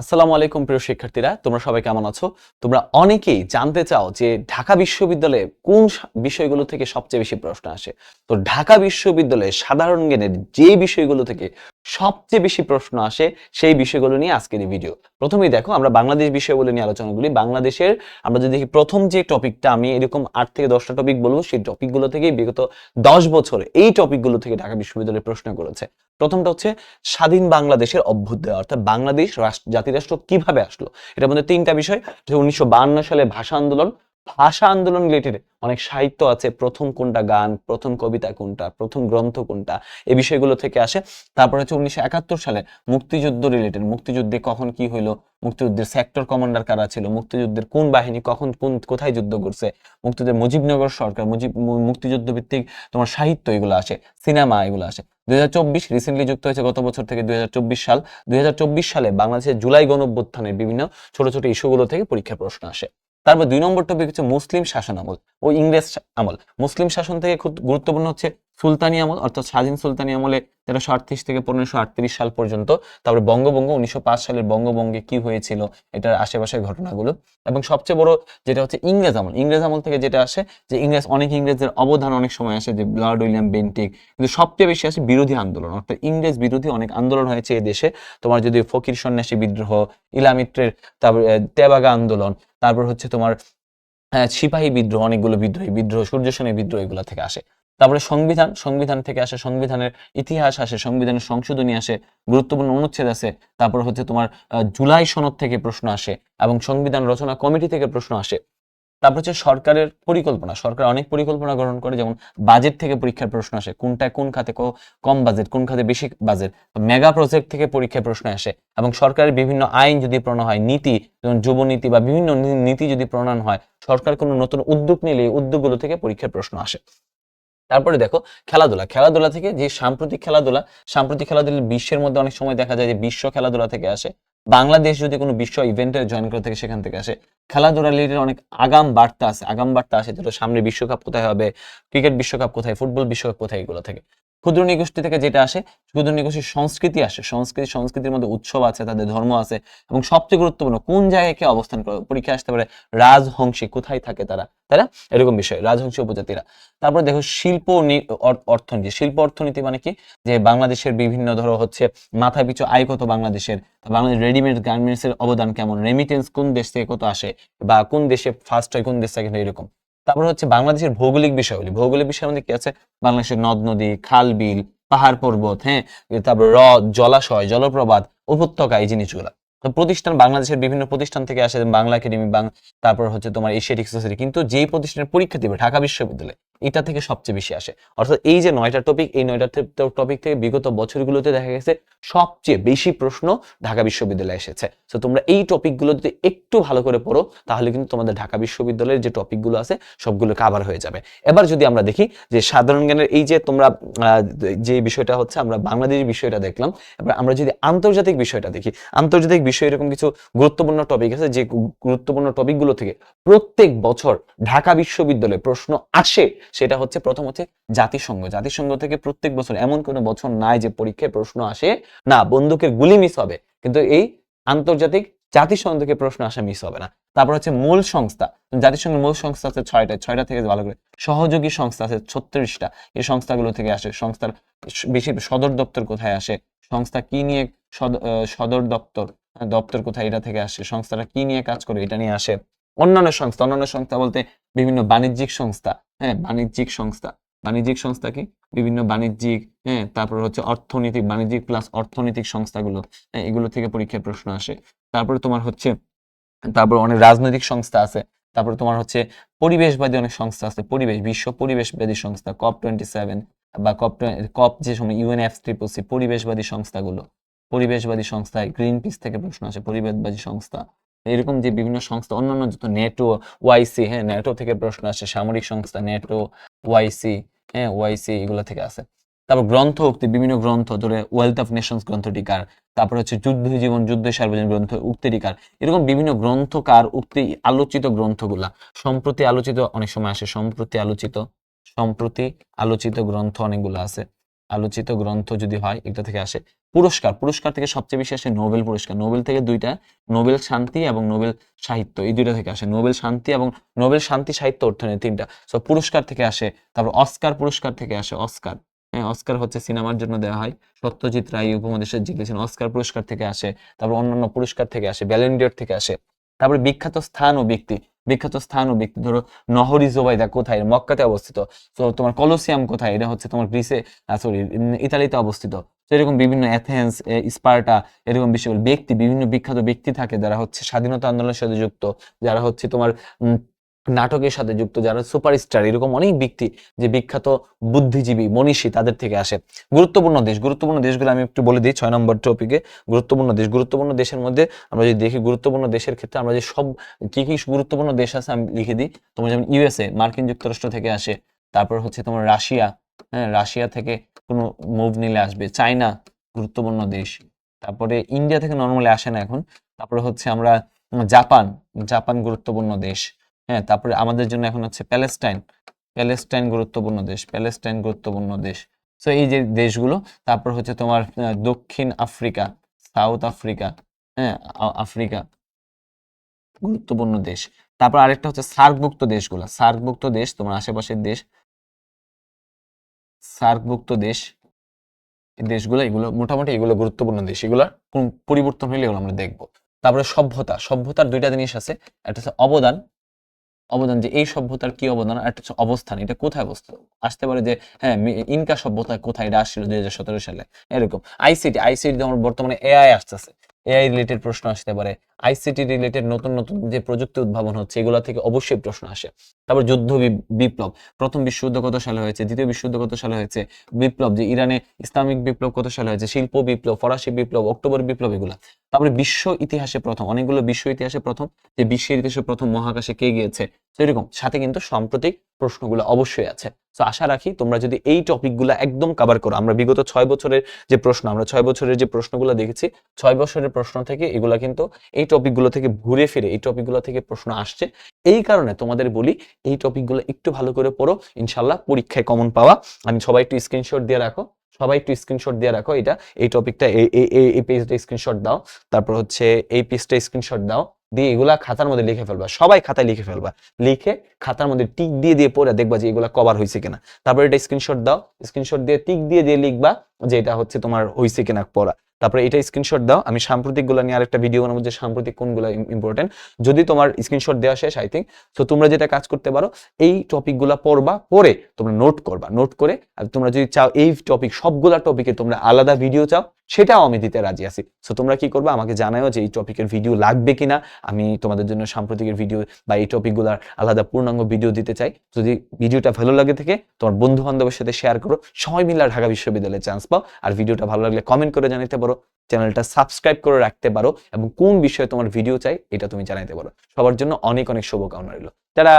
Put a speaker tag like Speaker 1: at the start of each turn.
Speaker 1: আসসালামু আলাইকুম প্রিয় শিক্ষার্থীরা, তোমরা সবাই কেমন আছো? তোমরা অনেকেই জানতে চাও যে ঢাকা বিশ্ববিদ্যালয়ে কোন বিষয়গুলো থেকে সবচেয়ে বেশি প্রশ্ন আসে। তো ঢাকা বিশ্ববিদ্যালয়ে সাধারণ জ্ঞানের যে বিষয়গুলো থেকে সবচেয়ে বেশি প্রশ্ন আসে সেই বিষয়গুলো নিয়ে আজকের এই ভিডিও প্রথমেই দেখো, আমরা বাংলাদেশ বিষয়গুলো নিয়ে আলোচনা করি। বাংলাদেশের আমরা যদি দেখি, প্রথম যে টপিকটা আমি এরকম আট থেকে দশটা টপিক বলব, সেই টপিকগুলো থেকেই বিগত দশ বছরে এই টপিকগুলো থেকে ঢাকা বিশ্ববিদ্যালয়ে প্রশ্ন করেছে। প্রথমটা হচ্ছে, স্বাধীন বাংলাদেশের অভ্যুদয়, অর্থাৎ বাংলাদেশ রাষ্ট্র, জাতিরাষ্ট্র কীভাবে আসলো? এটার মধ্যে তিনটা বিষয়। উনিশশো সালে ভাষা আন্দোলন ভাষা আন্দোলন রিলেটেড অনেক সাহিত্য আছে। প্রথম কোনটা গান, প্রথম কবিতা কোনটা, প্রথম গ্রন্থ কোনটা এই বিষয়গুলো থেকে আসে। তারপর হচ্ছে উনিশশো একাত্তর সালে মুক্তিযুদ্ধ রিলেটেড মুক্তিযুদ্ধে কখন কি হইল, মুক্তিযুদ্ধের সেক্টর কমান্ডার কারা ছিল, মুক্তিযুদ্ধের কোন বাহিনী কখন, কোন, কোথায় যুদ্ধ করছে, মুক্তিযুদ্ধের মুজিবনগর সরকার, মুজিব মুক্তিযুদ্ধ ভিত্তিক তোমার সাহিত্য এগুলো আসে সিনেমা এগুলো আসে। দুই হাজার চব্বিশ রিসেন্টলি যুক্ত হয়েছে গত বছর থেকে দুই হাজার চব্বিশ সাল। দুই হাজার চব্বিশ সালে বাংলাদেশের জুলাই গণঅভ্যুত্থানের বিভিন্ন ছোট ছোট ইস্যুগুলো থেকে পরীক্ষার প্রশ্ন আসে। তারপর দুই নম্বর টপিক হচ্ছে মুসলিম শাসন আমল ও ইংরেজ আমল। মুসলিম শাসন থেকে খুব গুরুত্বপূর্ণ হচ্ছে সুলতানি আমল, অর্থাৎ স্বাধীন সুলতানি আমলে তেরোশো আটত্রিশ থেকে পনেরোশো আটত্রিশ সাল পর্যন্ত তারপরে বঙ্গবঙ্গ উনিশশো পাঁচ সালের বঙ্গবঙ্গে কি হয়েছিল, এটার আশেপাশের ঘটনাগুলো। এবং সবচেয়ে বড় যেটা হচ্ছে ইংরেজ আমল ইংরেজ আমল থেকে যেটা আসে যে ইংরেজ, অনেক ইংরেজদের অবদান অনেক সময় আসে যে লর্ড উইলিয়াম বেন্টিক, কিন্তু সবচেয়ে বেশি আসে বিরোধী আন্দোলন, অর্থাৎ ইংরেজ বিরোধী অনেক আন্দোলন হয়েছে এই দেশে। তোমার যদি ফকির সন্ন্যাসী বিদ্রোহ, ইলামিত্রের তারপর তেবাগা আন্দোলন, তারপর হচ্ছে তোমার সিপাহী বিদ্রোহ, অনেকগুলো বিদ্রোহী বিদ্রোহ, সূর্য সেনের বিদ্রোহ এগুলো থেকে আসে। তারপরে সংবিধান সংবিধান থেকে আসে সংবিধানের ইতিহাস, আসে সংবিধানের সংশোধনী আসে, গুরুত্বপূর্ণ অনুচ্ছেদ আছে, তারপর হচ্ছে তোমার জুলাই সনদ থেকে প্রশ্ন আসে এবং সংবিধান রচনা কমিটি থেকে প্রশ্ন আসে। তারপর হচ্ছে সরকারের পরিকল্পনা, সরকার অনেক পরিকল্পনা গ্রহণ করে, যেমন বাজেট থেকে পরীক্ষার প্রশ্ন আসে, কোনটা কোন খাতে কম বাজেট, কোন খাতে বেশি বাজেট মেগা প্রজেক্ট থেকে পরীক্ষায় প্রশ্ন আসে এবং সরকারের বিভিন্ন আইন যদি প্রণয়ন হয়, নীতি, যেমন যুব নীতি বা বিভিন্ন নীতি যদি প্রণয়ন হয়, সরকার কোনো নতুন উদ্যোগ নিলে এই উদ্যোগগুলো থেকে পরীক্ষার প্রশ্ন আসে। তারপরে দেখো খেলাধুলা। খেলাধুলা থেকে যে সাম্প্রতিক খেলাধুলা সাম্প্রতিক খেলাধুলা বিশ্বের মধ্যে অনেক সময় দেখা যায় যে বিশ্ব খেলাধুলা থেকে আসে। বাংলাদেশ যদি কোনো বিশ্ব ইভেন্টে জয়েন করে থাকে সেখান থেকে আসে। খেলাধুলা রিলেটেড অনেক আগাম বার্তা আছে। আগাম বার্তা আছে যেটা সামনে বিশ্বকাপ কোথায় হবে ক্রিকেট বিশ্বকাপ কোথায় ফুটবল বিশ্বকাপ কোথায়, এগুলো থেকে। ক্ষুদ্র নিগোষ্ঠী থেকে যেটা আসে, ক্ষুদ্র নিগোষ্ঠীর সংস্কৃতি আসে। সংস্কৃতি, সংস্কৃতির মধ্যে উৎসব আছে, তাদের ধর্ম আছে এবং সবচেয়ে গুরুত্বপূর্ণ কোন জায়গায় কে অবস্থান করে, পরীক্ষা আসতে পারে রাজহংসী, কোথায় থাকে তারা? তাই না এরকম বিষয়, রাজহংসী উপজাতিরা। তারপর দেখো শিল্প অর্থনীতি শিল্প অর্থনীতি মানে কি? যে বাংলাদেশের বিভিন্ন ধরো হচ্ছে মাথা পিছু আয় কত বাংলাদেশের বাংলাদেশ রেডিমেড গার্মেন্টস এর অবদান কেমন? রেমিটেন্স কোন দেশ থেকে কত আসে? বা কোন দেশে ফার্স্ট হয়, কোন দেশ থেকে এরকম। তারপর হচ্ছে বাংলাদেশের ভৌগোলিক বিষয়গুলি। ভৌগোলিক বিষয়ের মধ্যে কি আছে? বাংলাদেশের নদ, নদী, খাল, বিল, পাহাড়, পর্বত হ্যাঁ? তারপর হ্রদ, জলাশয়, জলপ্রপাত, উপত্যকা, এই জিনিসগুলো। তো প্রতিষ্ঠান বাংলাদেশের বিভিন্ন প্রতিষ্ঠান থেকে আসে বাংলা একাডেমি, বাং তারপর হচ্ছে তোমার এশিয়াটিক সোসাইটি। কিন্তু যেই প্রতিষ্ঠানের পরীক্ষা দিবে ঢাকা বিশ্ববিদ্যালয় এটা থেকে সবচেয়ে বেশি আসে। অর্থাৎ এই যে নয়টা টপিক এই নয়টা টপিক থেকে বিগত বছরগুলোতে দেখা গেছে সবচেয়ে বেশি প্রশ্ন ঢাকা বিশ্ববিদ্যালয়ে এসেছে। তো তোমরা এই টপিকগুলো যদি একটু ভালো করে পড়ো, তাহলে কিন্তু তোমাদের ঢাকা বিশ্ববিদ্যালয়ের যে টপিকগুলো আছে, সবগুলো কাভার হয়ে যাবে। এবার যদি আমরা দেখি যে সাধারণ জ্ঞানের এই যে তোমরা যে বিষয়টা হচ্ছে, আমরা বাংলাদেশের বিষয়টা দেখলাম। এবার আমরা যদি আন্তর্জাতিক বিষয়টা দেখি, আন্তর্জাতিক বিষয় এরকম কিছু গুরুত্বপূর্ণ টপিক আছে যে গুরুত্বপূর্ণ টপিকগুলো থেকে প্রত্যেক বছর ঢাকা বিশ্ববিদ্যালয়ে প্রশ্ন আসে সেটা হচ্ছে প্রথম হচ্ছে জাতিসংঘ। জাতিসংঘ থেকে প্রত্যেক বছর এমন কোনো বছর নাই যে পরীক্ষায় প্রশ্ন আসে, না, বন্দুকের গুলি মিস হবে, কিন্তু এই আন্তর্জাতিক জাতিসংঘ থেকে প্রশ্ন আসা মিস হবে না। তারপর হচ্ছে মূল সংস্থা। জাতিসংঘের মূল সংস্থা আছে ছয়টা ছয়টা থেকে ভালো করে সহযোগী সংস্থা আছে ছত্রিশটা। এই সংস্থাগুলো থেকে আসে, সংস্থার বেশি সদর দপ্তর কোথায় আসে, সংস্থা কি নিয়ে সদর দপ্তর দপ্তর কোথায়, এটা থেকে আসে, সংস্থাটা কি নিয়ে কাজ করে, এটা নিয়ে আসে। অন্যান্য সংস্থা অন্যান্য সংস্থা বলতে বিভিন্ন বাণিজ্যিক সংস্থা হ্যাঁ বাণিজ্যিক সংস্থা। বাণিজ্যিক সংস্থা কি? বিভিন্ন বাণিজ্যিক হ্যাঁ তারপর হচ্ছে অর্থনৈতিক, বাণিজ্যিক প্লাস অর্থনৈতিক সংস্থাগুলো হ্যাঁ এগুলো থেকে পরীক্ষার প্রশ্ন আসে। তারপরে তোমার হচ্ছে, তারপর অনেক রাজনৈতিক সংস্থা আছে। তারপরে তোমার হচ্ছে পরিবেশবাদী অনেক সংস্থা আছে। পরিবেশ, বিশ্ব পরিবেশবাদী সংস্থা কপ টোয়েন্টি সেভেন বা কপ কপ যে সময় ইউএনএফ ট্রিপলসি পরিবেশবাদী সংস্থাগুলো। পরিবেশবাদী সংস্থায় গ্রিন পিস থেকে প্রশ্ন আসে, পরিবেশবাদী সংস্থা। এরকম যে বিভিন্ন সংস্থা, অন্যান্য যত নেটো, ওয়াইসি হ্যাঁ নেটো থেকে প্রশ্ন আসে, সামরিক সংস্থা নেটো, ওয়াইসি হ্যাঁ ওয়াইসি এগুলো থেকে আসে। তারপর গ্রন্থ উক্তি, বিভিন্ন গ্রন্থ, ধরে ওয়েলথ অফ নেশনস গ্রন্থটি কার তারপর হচ্ছে যুদ্ধ জীবন, যুদ্ধ সার্বজনীন গ্রন্থ উক্তিটি কার এরকম বিভিন্ন গ্রন্থকার উক্তি আলোচিত গ্রন্থগুলা, সম্প্রতি আলোচিত অনেক সময় আসে, সম্প্রতি আলোচিত সম্প্রতি আলোচিত গ্রন্থ অনেকগুলো আছে আলোচিত গ্রন্থ যদি হয়, এটা থেকে আসে পুরস্কার। পুরস্কার থেকে সবচেয়ে বেশি আসে নোবেল পুরস্কার। নোবেল থেকে দুইটা, নোবেল শান্তি এবং নোবেল সাহিত্য। এই দুইটা থেকে আসে নোবেল শান্তি এবং নোবেল শান্তি সাহিত্য অর্থনীতি তিনটা। সো পুরস্কার থেকে আসে, তারপর অস্কার পুরস্কার থেকে আসে অস্কার। হ্যাঁ অস্কার হচ্ছে সিনেমার জন্য দেওয়া হয়। সত্যজিৎ রায় এই উপমহাদেশের জিতেছেন, অস্কার পুরস্কার থেকে আসে। তারপর অন্যান্য পুরস্কার থেকে আসে ভ্যালেন্ডিয়র থেকে আসে। তারপরে বিখ্যাত স্থান ও ব্যক্তি। বিখ্যাত স্থান ও ব্যক্তি, ধরো নহরি জোবাইদা কোথায়? মক্কাতে অবস্থিত। তো তোমার কলোসিয়াম কোথায়? এটা হচ্ছে তোমার গ্রিসে সরি ইতালিতে অবস্থিত। তো এরকম বিভিন্ন অ্যাথেন্স স্পার্টা, এরকম বিষয়গুলো ব্যক্তি, বিভিন্ন বিখ্যাত ব্যক্তি থাকে যারা হচ্ছে স্বাধীনতা আন্দোলনের সাথে যুক্ত, যারা হচ্ছে তোমার নাটকের সাথে যুক্ত যারা সুপারস্টার, এরকম অনেক ব্যক্তি যে বিখ্যাত বুদ্ধিজীবী মনীষী তাদের থেকে আসে। গুরুত্বপূর্ণ দেশ, গুরুত্বপূর্ণ দেশগুলো আমি একটু বলে দিই, ছয় নম্বর টপিকে গুরুত্বপূর্ণ দেশ, গুরুত্বপূর্ণ দেশের মধ্যে আমরা যদি দেখি, গুরুত্বপূর্ণ দেশের ক্ষেত্রে আমরা যে সব, কি কি গুরুত্বপূর্ণ দেশ আছে আমি লিখে দিই। তোমার যেমন ইউএসএ মার্কিন যুক্তরাষ্ট্র থেকে আসে, তারপর হচ্ছে তোমার রাশিয়া হ্যাঁ রাশিয়া থেকে কোনো মুভ নিলে আসবে। চায়না, গুরুত্বপূর্ণ দেশ। তারপরে ইন্ডিয়া থেকে নর্মালি আসে না এখন। তারপরে হচ্ছে আমরা জাপান জাপান গুরুত্বপূর্ণ দেশ। হ্যাঁ তারপরে আমাদের জন্য এখন হচ্ছে প্যালেস্টাইন। প্যালেস্টাইন গুরুত্বপূর্ণ দেশ, প্যালেস্টাইন গুরুত্বপূর্ণ দেশ। তো এই যে দেশগুলো, তারপর হচ্ছে তোমার দক্ষিণ আফ্রিকা, সাউথ আফ্রিকা হ্যাঁ আফ্রিকা গুরুত্বপূর্ণ দেশ। তারপর আরেকটা হচ্ছে সার্কভুক্ত দেশগুলো। সার্কভুক্ত দেশ, তোমার আশেপাশের দেশ। সার্কভুক্ত দেশ দেশগুলো, এগুলো মোটামুটি এগুলো গুরুত্বপূর্ণ দেশ। এগুলোর পরিবর্তন হইলে এগুলো আমরা দেখব। তারপরে সভ্যতা। সভ্যতার দুইটা জিনিস আছে। একটা হচ্ছে অবদান অবদান যে এই সভ্যতার কি অবদান একটা অবস্থান, এটা কোথায় অবস্থিত? আসতে পারে যে হ্যাঁ ইনকা সভ্যতা কোথায়? এটা আসছিল দুই হাজার সতেরো সালে। এরকম। আইসিটি আইসিটি যেমন বর্তমানে এআই আসতেছে। এআই রিলেটেড প্রশ্ন আসতে পারে। আইসিটি রিলেটেড নতুন নতুন যে প্রযুক্তি উদ্ভাবন হচ্ছে, এগুলো থেকে অবশ্যই প্রশ্ন আসে। তারপর যুদ্ধ বিপ্লব। প্রথম বিশ্বযুদ্ধ কত সালে হয়েছে? দ্বিতীয় বিশ্বযুদ্ধ কত সালে হয়েছে? বিপ্লব, যে ইরানে ইসলামিক বিপ্লব কত সালে হয়েছে? শিল্প বিপ্লব, ফরাসি বিপ্লব, অক্টোবর বিপ্লব, এগুলা। তারপরে বিশ্ব ইতিহাসে প্রথম, অনেকগুলো বিশ্ব ইতিহাসে প্রথম, যে বিশ্বের ইতিহাসে প্রথম মহাকাশে কে গিয়েছে তো এরকম সাথে কিন্তু সাম্প্রতিক প্রশ্নগুলো অবশ্যই আছে। তো আশা রাখি তোমরা যদি এই টপিকগুলো একদম কভার করো, আমরা বিগত ছয় বছরের যে প্রশ্ন, আমরা ছয় বছরের যে প্রশ্নগুলো দেখেছি, ছয় বছরের প্রশ্ন থেকে এগুলা কিন্তু এই টপিকগুলো থেকে ঘুরে ফিরে, এই টপিকগুলো থেকে প্রশ্ন আসছে। এই কারণে তোমাদের বলি, এই টপিকগুলো একটু ভালো করে পড়ো ইনশাল্লাহ পরীক্ষায় কমন পাওয়া। আমি সবাই একটু স্ক্রিনশট দিয়ে রাখো। সবাই একটু স্ক্রিনশট দিয়ে রাখো এটা। এই টপিকটা এই, এই- পেজটা স্ক্রিনশট দাও। তারপর হচ্ছে এই পেজটা স্ক্রিনশট দাও। দিয়ে এগুলা খাতার মধ্যে লিখে ফেলবা। সবাই খাতায় লিখে ফেলবা। লিখে খাতার মধ্যে টিক দিয়ে দিয়ে পড়ে দেখবা যে এগুলা কভার হয়েছে কিনা। তারপর এটা স্ক্রিনশট দাও। স্ক্রিনশট দিয়ে টিক দিয়ে দিয়ে লিখবা যে এটা হচ্ছে তোমার হয়েছে কিনা পড়া। তারপরে এটা স্ক্রিনশট দাও, আমি সাম্প্রতিকগুলো নিয়ে আরেকটা ভিডিও বানাবো যে সাম্প্রতিক কোনগুলো ইম্পর্টেন্ট যদি তোমার স্ক্রিনশট দেওয়া শেষ আই থিঙ্ক তো তোমরা যেটা কাজ করতে পারো, এই টপিকগুলো পড়বা, পড়ে তোমরা নোট করবা। নোট করে, আর তোমরা যদি চাও এই টপিক সবগুলা টপিকে তোমরা আলাদা ভিডিও চাও, সেটাও আমি দিতে রাজি আছি। সো তোমরা কি করবে, আমাকে জানাও যে এই টপিকের ভিডিও লাগবে কিনা। আমি তোমাদের জন্য সাম্প্রতিকের ভিডিও বা এই টপিকগুলোর আলাদা পূর্ণাঙ্গ ভিডিও দিতে চাই। যদি ভিডিওটা ভালো লাগে থেকে, তোমার বন্ধু বান্ধবের সাথে শেয়ার করো। সবাই মিলে ঢাকা বিশ্ববিদ্যালয়ে চান্স পাও। আর ভিডিওটা ভালো লাগলে কমেন্ট করে জানাতে পারো। চ্যানেলটা সাবস্ক্রাইব করে রাখতে পারো এবং কোন বিষয়ে তোমার ভিডিও চাই, এটা তুমি জানাইতে পারো। সবার জন্য অনেক অনেক শুভকামনা রইল। তারা